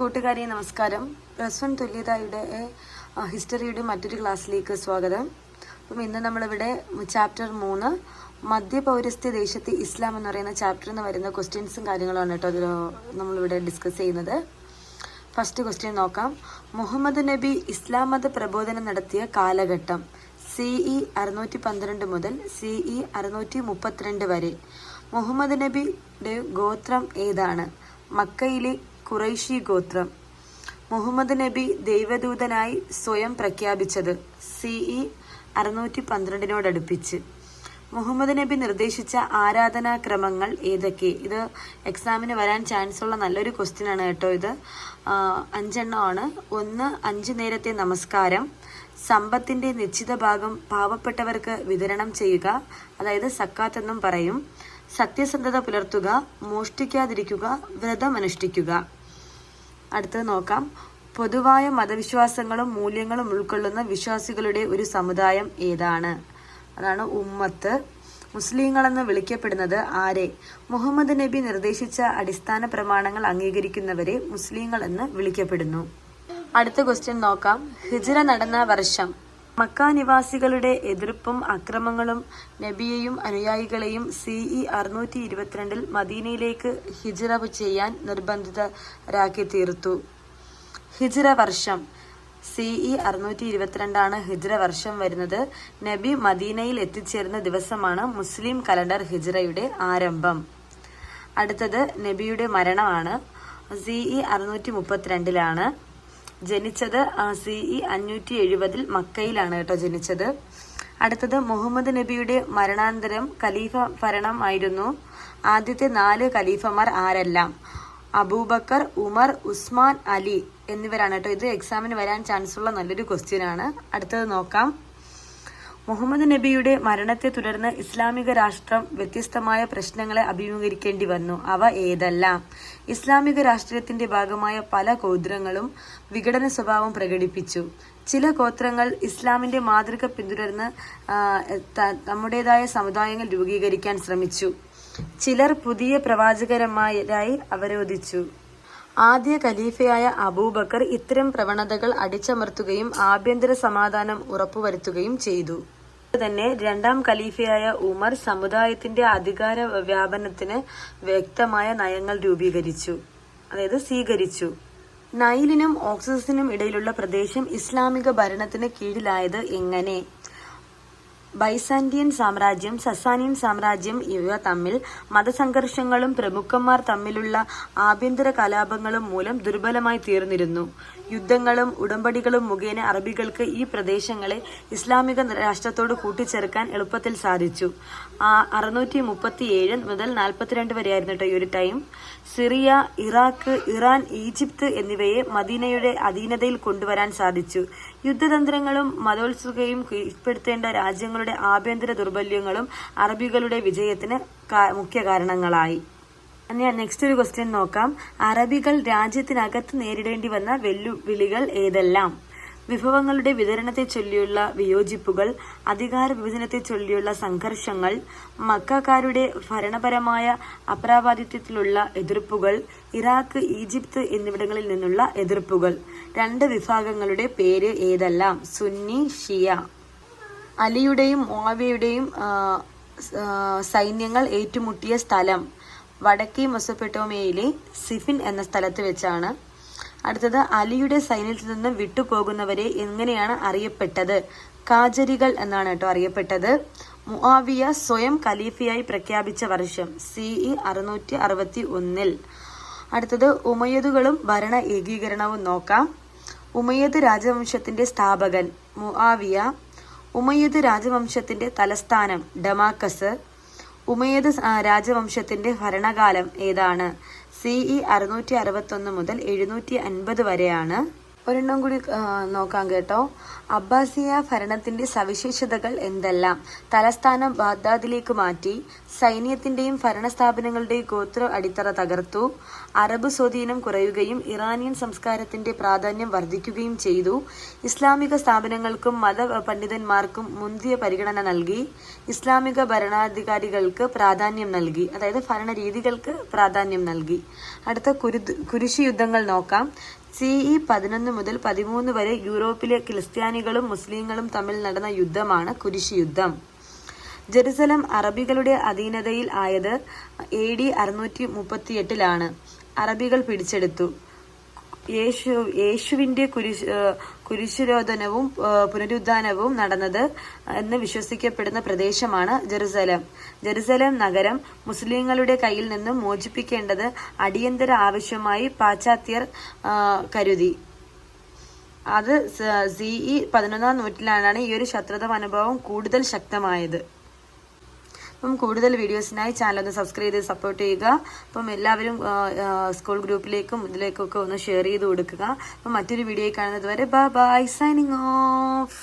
കൂട്ടുകാരി നമസ്കാരം. Plus one തുല്യതയുടെ ഹിസ്റ്ററിയുടെ മറ്റൊരു ക്ലാസ്സിലേക്ക് സ്വാഗതം. അപ്പം ഇന്ന് നമ്മളിവിടെ ചാപ്റ്റർ മൂന്ന് മധ്യപൗരസ്ത്യ ദേശത്ത് ഇസ്ലാം എന്ന് പറയുന്ന ചാപ്റ്ററിൽ നിന്ന് വരുന്ന ക്വസ്റ്റ്യൻസും കാര്യങ്ങളാണ് കേട്ടോ അതിൽ നമ്മളിവിടെ ഡിസ്കസ് ചെയ്യുന്നത്. ഫസ്റ്റ് ക്വസ്റ്റ്യൻ നോക്കാം. മുഹമ്മദ് നബി ഇസ്ലാം മത പ്രബോധനം നടത്തിയ കാലഘട്ടം സി ഇ അറുന്നൂറ്റി പന്ത്രണ്ട് മുതൽ സി ഇ അറുന്നൂറ്റി മുപ്പത്തിരണ്ട് വരെ. മുഹമ്മദ് നബിയുടെ ഗോത്രം ഏതാണ്? മക്കയിലെ ഖുറൈശി ഗോത്രം. മുഹമ്മദ് നബി ദൈവദൂതനായി സ്വയം പ്രഖ്യാപിച്ചത് സി ഇ അറുന്നൂറ്റി പന്ത്രണ്ടിനോടടുപ്പിച്ച് മുഹമ്മദ് നബി നിർദ്ദേശിച്ച ആരാധനാക്രമങ്ങൾ ഏതൊക്കെ? ഇത് എക്സാമിന് വരാൻ ചാൻസ് ഉള്ള നല്ലൊരു ക്വസ്റ്റ്യൻ ആണ് കേട്ടോ ഇത്. അഞ്ചെണ്ണമാണ്. ഒന്ന് അഞ്ച് നേരത്തെ നമസ്കാരം. സമ്പത്തിന്റെ നിശ്ചിത ഭാഗം പാവപ്പെട്ടവർക്ക് വിതരണം ചെയ്യുക. അതായത് സക്കാത്ത് എന്നും പറയും. സത്യസന്ധത പുലർത്തുക മോഷ്ടിക്കാതിരിക്കുക വ്രതം അനുഷ്ഠിക്കുക അടുത്തത് നോക്കാം. പൊതുവായ മതവിശ്വാസങ്ങളും മൂല്യങ്ങളും ഉൾക്കൊള്ളുന്ന വിശ്വാസികളുടെ ഒരു സമുദായം ഏതാണ്? അതാണ് ഉമ്മത്ത്. മുസ്ലിങ്ങളെന്ന് വിളിക്കപ്പെടുന്നത് ആരെ? മുഹമ്മദ് നബി നിർദ്ദേശിച്ച അടിസ്ഥാന പ്രമാണങ്ങൾ അംഗീകരിക്കുന്നവരെ മുസ്ലിങ്ങൾ എന്ന് വിളിക്കപ്പെടുന്നു. അടുത്ത ക്വസ്റ്റ്യൻ നോക്കാം. ഹിജ്റ നടന്ന വർഷം മക്ക നിവാസികളുടെ എതിർപ്പും അക്രമങ്ങളും നബിയെയും അനുയായികളെയും സി ഇ അറുന്നൂറ്റി ഇരുപത്തിരണ്ടിൽ മദീനയിലേക്ക് ഹിജ്റ ചെയ്യാൻ നിർബന്ധിതരാക്കി തീർത്തു ഹിജ്റ വർഷം സി ഇ അറുന്നൂറ്റി ഇരുപത്തിരണ്ടാണ് ഹിജ്റ വർഷം വരുന്നത്. നബി മദീനയിൽ എത്തിച്ചേർന്ന ദിവസമാണ് മുസ്ലിം കലണ്ടർ ഹിജ്റയുടെ ആരംഭം. അടുത്തത് നബിയുടെ മരണമാണ്. സി ഇ അറുന്നൂറ്റി മുപ്പത്തിരണ്ടിലാണ്. ജനിച്ചത് സി ഇ അഞ്ഞൂറ്റി എഴുപതിൽ മക്കയിലാണ് കേട്ടോ ജനിച്ചത്. അടുത്തത് മുഹമ്മദ് നബിയുടെ മരണാന്തരം ഖലീഫ ഭരണം ആയിരുന്നു. ആദ്യത്തെ നാല് ഖലീഫമാർ ആരെല്ലാം? അബൂബക്കർ ഉമർ ഉസ്മാൻ അലി എന്നിവരാണ് കേട്ടോ. ഇത് എക്സാമിന് വരാൻ ചാൻസ് ഉള്ള നല്ലൊരു ക്വസ്റ്റ്യൻ ആണ്. അടുത്തത് നോക്കാം. മുഹമ്മദ് നബിയുടെ മരണത്തെ തുടർന്ന് ഇസ്ലാമിക രാഷ്ട്രം വ്യത്യസ്തമായ പ്രശ്നങ്ങളെ അഭിമുഖീകരിക്കേണ്ടി വന്നു. അവ ഏതല്ല? ഇസ്ലാമിക രാഷ്ട്രീയത്തിന്റെ ഭാഗമായ പല ഗോത്രങ്ങളും വിഘടന സ്വഭാവം പ്രകടിപ്പിച്ചു. ചില ഗോത്രങ്ങൾ ഇസ്ലാമിന്റെ മാതൃക പിന്തുടർന്ന് നമ്മുടേതായ സമുദായങ്ങൾ രൂപീകരിക്കാൻ ശ്രമിച്ചു. ചിലർ പുതിയ പ്രവാചകരമായി അവരോധിച്ചു. ആദ്യ ഖലീഫയായ അബൂബക്കർ ഇത്തരം പ്രവണതകൾ അടിച്ചമർത്തുകയും ആഭ്യന്തര സമാധാനം ഉറപ്പുവരുത്തുകയും ചെയ്തു. തന്നെ രണ്ടാം ഖലീഫയായ ഉമർ സമുദായത്തിന്റെ അധികാര വ്യാപനത്തിന് വ്യക്തമായ നയങ്ങൾ രൂപീകരിച്ചു അതായത് സ്വീകരിച്ചു. നൈലിനും ഓക്സസിനും ഇടയിലുള്ള പ്രദേശം ഇസ്ലാമിക ഭരണത്തിന് കീഴിലായത് എങ്ങനെ? ബൈസാന്റിയൻ സാമ്രാജ്യം സസാനിയൻ സാമ്രാജ്യം ഇവ തമ്മിൽ മതസംഘർഷങ്ങളും പ്രമുഖന്മാർ തമ്മിലുള്ള ആഭ്യന്തര കലാപങ്ങളും മൂലം ദുർബലമായി തീർന്നിരുന്നു. യുദ്ധങ്ങളും ഉടമ്പടികളും മുഖേന അറബികൾക്ക് ഈ പ്രദേശങ്ങളെ ഇസ്ലാമിക രാഷ്ട്രത്തോട് കൂട്ടിച്ചേർക്കാൻ എളുപ്പത്തിൽ സാധിച്ചു. ആ അറുന്നൂറ്റി മുപ്പത്തിയേഴ് മുതൽ നാൽപ്പത്തിരണ്ട് വരെയായിരുന്നു കേട്ടോ ഈ ഒരു time Syria Iraq Iran Egypt എന്നിവയെ മദീനയുടെ അധീനതയിൽ കൊണ്ടുവരാൻ സാധിച്ചു. യുദ്ധതന്ത്രങ്ങളും മതോത്സുകയും കീഴ്പ്പെടുത്തേണ്ട രാജ്യങ്ങളുടെ ആഭ്യന്തര ദുർബല്യങ്ങളും അറബികളുടെ വിജയത്തിന് മുഖ്യ കാരണങ്ങളായി. നെക്സ്റ്റ് ഒരു ക്വസ്റ്റ്യൻ നോക്കാം. അറബികൾ രാജ്യത്തിനകത്ത് നേരിടേണ്ടി വന്ന വെല്ലുവിളികൾ ഏതെല്ലാം? വിഭവങ്ങളുടെ വിതരണത്തെ ചൊല്ലിയുള്ള വിയോജിപ്പുകൾ അധികാര വിഭജനത്തെ ചൊല്ലിയുള്ള സംഘർഷങ്ങൾ മക്കാരുടെ ഭരണപരമായ അപ്രാപാദിത്യത്തിലുള്ള എതിർപ്പുകൾ ഇറാഖ് ഈജിപ്ത് എന്നിവിടങ്ങളിൽ നിന്നുള്ള എതിർപ്പുകൾ. രണ്ട് വിഭാഗങ്ങളുടെ പേര് ഏതെല്ലാം? സുന്നി ഷിയ. അലിയുടെയും ആ, സൈന്യങ്ങൾ ഏറ്റുമുട്ടിയ സ്ഥലം വടക്കേ മൊസപ്പെട്ടോമിയയിലെ സിഫിൻ എന്ന സ്ഥലത്ത് വെച്ചാണ്. അടുത്തത് അലിയുടെ സൈന്യത്തിൽ നിന്ന് വിട്ടുപോകുന്നവരെ എങ്ങനെയാണ് അറിയപ്പെട്ടത്? കാജരികൾ എന്നാണ് കേട്ടോ അറിയപ്പെട്ടത്. മുആവിയ സ്വയം ഖലീഫയായി പ്രഖ്യാപിച്ച വർഷം സി ഇ അറുന്നൂറ്റി അറുപത്തി ഒന്നിൽ അടുത്തത് ഉമയദുകളും ഭരണ ഏകീകരണവും നോക്കാം. ഉമയദ് രാജവംശത്തിന്റെ സ്ഥാപകൻ മുആവിയ ഉമയ്യദ് രാജവംശത്തിന്റെ തലസ്ഥാനം ഡമാക്കസ്. ഉമയ്യദ് രാജവംശത്തിന്റെ ഭരണകാലം ഏതാണ്? സിഇ ഇ അറുന്നൂറ്റി അറുപത്തൊന്ന് മുതൽ എഴുന്നൂറ്റി അൻപത് വരെയാണ്. ഒരെണ്ണം കൂടി നോക്കാം കേട്ടോ. അബ്ബാസിയ ഭരണത്തിന്റെ സവിശേഷതകൾ എന്തെല്ലാം? തലസ്ഥാനം ബാഗ്ദാദിലേക്ക് മാറ്റി സൈന്യത്തിന്റെയും ഭരണസ്ഥാപനങ്ങളുടെയും ഗോത്ര അടിത്തറ തകർത്തു അറബ് സ്വാധീനം കുറയുകയും ഇറാനിയൻ സംസ്കാരത്തിന്റെ പ്രാധാന്യം വർദ്ധിക്കുകയും ചെയ്തു ഇസ്ലാമിക സ്ഥാപനങ്ങൾക്കും മത പണ്ഡിതന്മാർക്കും മുന്തിയ പരിഗണന നൽകി ഇസ്ലാമിക ഭരണാധികാരികൾക്ക് പ്രാധാന്യം നൽകി അതായത് ഭരണരീതികൾക്ക് പ്രാധാന്യം നൽകി. അടുത്ത കുരു കുരിശ് യുദ്ധങ്ങൾ നോക്കാം. സിഇ പതിനൊന്ന് മുതൽ പതിമൂന്ന് വരെ യൂറോപ്പിലെ ക്രിസ്ത്യാനികളും മുസ്ലിങ്ങളും തമ്മിൽ നടന്ന യുദ്ധമാണ് കുരിശ് യുദ്ധം. ജെറുസലം അറബികളുടെ അധീനതയിൽ ആയത് എ ഡി അറുന്നൂറ്റി മുപ്പത്തിയെട്ടിലാണ്. അറബികൾ പിടിച്ചെടുത്തു. യേശു യേശുവിന്റെ കുരിശ് കുരിശുരോധനവും പുനരുദ്ധാനവും നടന്നത് എന്ന് വിശ്വസിക്കപ്പെടുന്ന പ്രദേശമാണ് ജെറുസലം. ജെറുസലം നഗരം മുസ്ലിങ്ങളുടെ കയ്യിൽ നിന്നും മോചിപ്പിക്കേണ്ടത് അടിയന്തര ആവശ്യമായി പാശ്ചാത്യർ കരുതി. അത് സിഇ പതിനൊന്നാം നൂറ്റിലാണ് ഈ ഒരു ശത്രുത അനുഭവം കൂടുതൽ ശക്തമായത്. അപ്പം കൂടുതൽ വീഡിയോസിനായി ചാനൽ ഒന്ന് സബ്സ്ക്രൈബ് ചെയ്ത് സപ്പോർട്ട് ചെയ്യുക. അപ്പം എല്ലാവരും സ്കൂൾ ഗ്രൂപ്പിലേക്കും ഇതിലേക്കൊക്കെ ഒന്ന് ഷെയർ ചെയ്ത് കൊടുക്കുക. അപ്പം മറ്റൊരു വീഡിയോ കാണുന്നത് വരെ ബൈ സൈനിങ് ഓഫ്